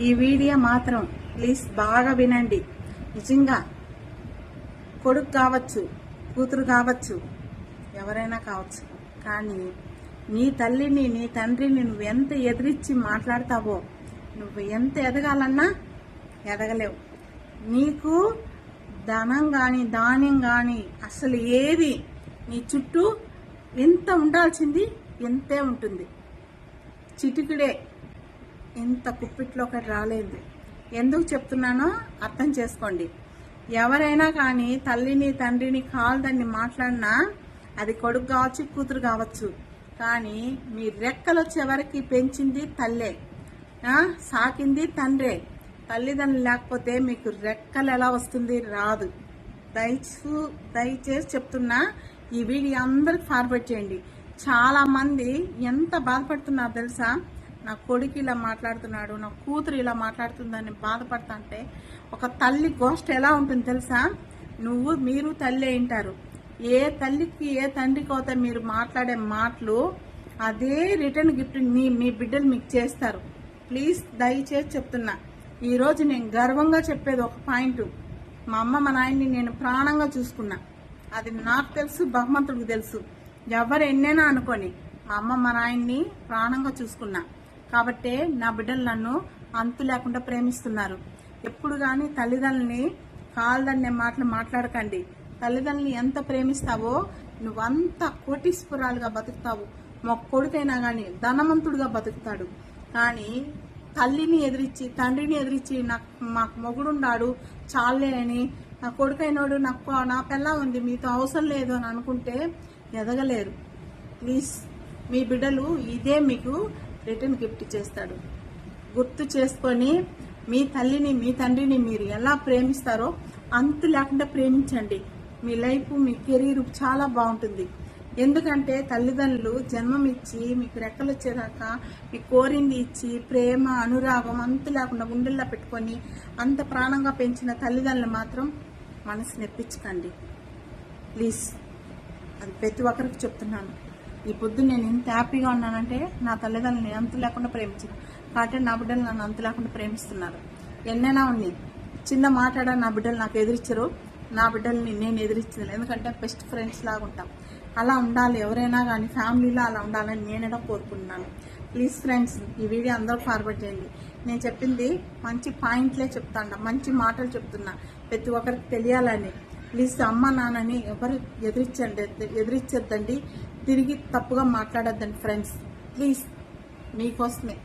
ఈ వీడియో మాత్రం ప్లీజ్ బాగా వినండి. నిజంగా కొడుకు కావచ్చు కూతురు కావచ్చు ఎవరైనా కావచ్చు. కానీ నీ తల్లిని నీ తండ్రిని నువ్వు ఎంత ఎదిరించి మాట్లాడతావో నువ్వు ఎంత ఎదగాలన్నా ఎదగలేవు. నీకు ధనం కానీ ధాన్యం కానీ అసలు ఏది నీ చుట్టూ ఎంత ఉండాల్సింది? ఎంతే ఉంటుంది. చిటికుడే ఇంత కుప్పిట్లో ఒకటి రాలేదు. ఎందుకు చెప్తున్నానో అర్థం చేసుకోండి. ఎవరైనా కానీ తల్లిని తండ్రిని కాల్దని మాట్లాడినా అది కొడుకు కావచ్చు కూతురు కావచ్చు. కానీ మీ రెక్కలు చివరికి పెంచింది తల్లే. సాకింది తండ్రే. తల్లిదండ్రులు లేకపోతే మీకు రెక్కలు ఎలా వస్తుంది రాదు. దయచూ దయచేసి చెప్తున్నా ఈ వీడియో అందరికి ఫార్వర్డ్ చేయండి. చాలామంది ఎంత బాధపడుతున్నారు తెలుసా? నా కొడుకు ఇలా మాట్లాడుతున్నాడు నా కూతురు ఇలా మాట్లాడుతుందని బాధపడుతుంటే ఒక తల్లి గోష్ఠ ఎలా ఉంటుంది తెలుసా? నువ్వు మీరు తల్లి వింటారు ఏ తల్లికి ఏ తండ్రికి అయితే మీరు మాట్లాడే మాటలు అదే రిటర్న్ గిఫ్ట్ మీ మీ బిడ్డలు మీకు చేస్తారు. ప్లీజ్ దయచేసి చెప్తున్నా. ఈరోజు నేను గర్వంగా చెప్పేది ఒక పాయింట్. మా అమ్మ మా నాయన్ని నేను ప్రాణంగా చూసుకున్నా. అది నాకు తెలుసు భగవంతుడికి తెలుసు. ఎవరు ఎన్నైనా అనుకొని మా అమ్మ మా నాయన్ని ప్రాణంగా చూసుకున్నా. కాబట్టే నా బిడ్డలు నన్ను అంతు లేకుండా ప్రేమిస్తున్నారు. ఎప్పుడు కానీ తల్లిదండ్రుల్ని కాల్దన్నే మాటలు మాట్లాడకండి. తల్లిదండ్రుల్ని ఎంత ప్రేమిస్తావో నువ్వంత కోటీశ్వరాలుగా బతుకుతావు. మా కొడుకైనా కానీ ధనవంతుడుగా బతుకుతాడు. కానీ తల్లిని ఎదిరించి తండ్రిని ఎదిరించి నాకు మాకు మొగుడున్నాడు చాలే అని నా కొడుకైనోడు నాకు నా పిల్ల ఉంది మీతో అవసరం లేదు అని అనుకుంటే ఎదగలేరు. ప్లీజ్ మీ బిడ్డలు ఇదే మీకు రిటర్న్ గిఫ్ట్ చేస్తాడు గుర్తు చేసుకొని మీ తల్లిని మీ తండ్రిని మీరు ఎలా ప్రేమిస్తారో అంతు లేకుండా ప్రేమించండి. మీ లైఫ్ మీ కెరీర్ చాలా బాగుంటుంది. ఎందుకంటే తల్లిదండ్రులు జన్మం ఇచ్చి మీకు రెక్కలు వచ్చేదాకా మీకు కోరింది ఇచ్చి ప్రేమ అనురాగం అంతు లేకుండా గుండెల్లో పెట్టుకొని అంత ప్రాణంగా పెంచిన తల్లిదండ్రులు మాత్రం మనసు నెప్పించకండి. ప్లీజ్ అది ప్రతి ఒక్కరికి చెప్తున్నాను. ఈ పొద్దున్న నేను ఎంత హ్యాపీగా ఉన్నానంటే నా తల్లిదండ్రులని అంతు లేకుండా ప్రేమించాను కాబట్టి నా బిడ్డలు నన్ను అంతు లేకుండా ప్రేమిస్తున్నారు. ఎన్నైనా ఉంది. చిన్న మాట్లాడ నా బిడ్డలు నాకు ఎదిరించరు నా బిడ్డల్ని నేను ఎదిరించలేదు ఎందుకంటే బెస్ట్ ఫ్రెండ్స్ లాగా ఉంటాం. అలా ఉండాలి. ఎవరైనా కానీ ఫ్యామిలీలో అలా ఉండాలని నేనైనా కోరుకుంటున్నాను. ప్లీజ్ ఫ్రెండ్స్ ఈ వీడియో అందరూ ఫార్వర్డ్ చేయండి. నేను చెప్పింది మంచి పాయింట్లే చెప్తాను మంచి మాటలు చెప్తున్నా. ప్రతి ఒక్కరికి తెలియాలని. ప్లీజ్ అమ్మ నాన్నని ఎవరు ఎదిరించండి ఎదిరించద్దండి తిరిగి తప్పుగా మాట్లాడద్దండి ఫ్రెండ్స్ ప్లీజ్ మీకోసమే.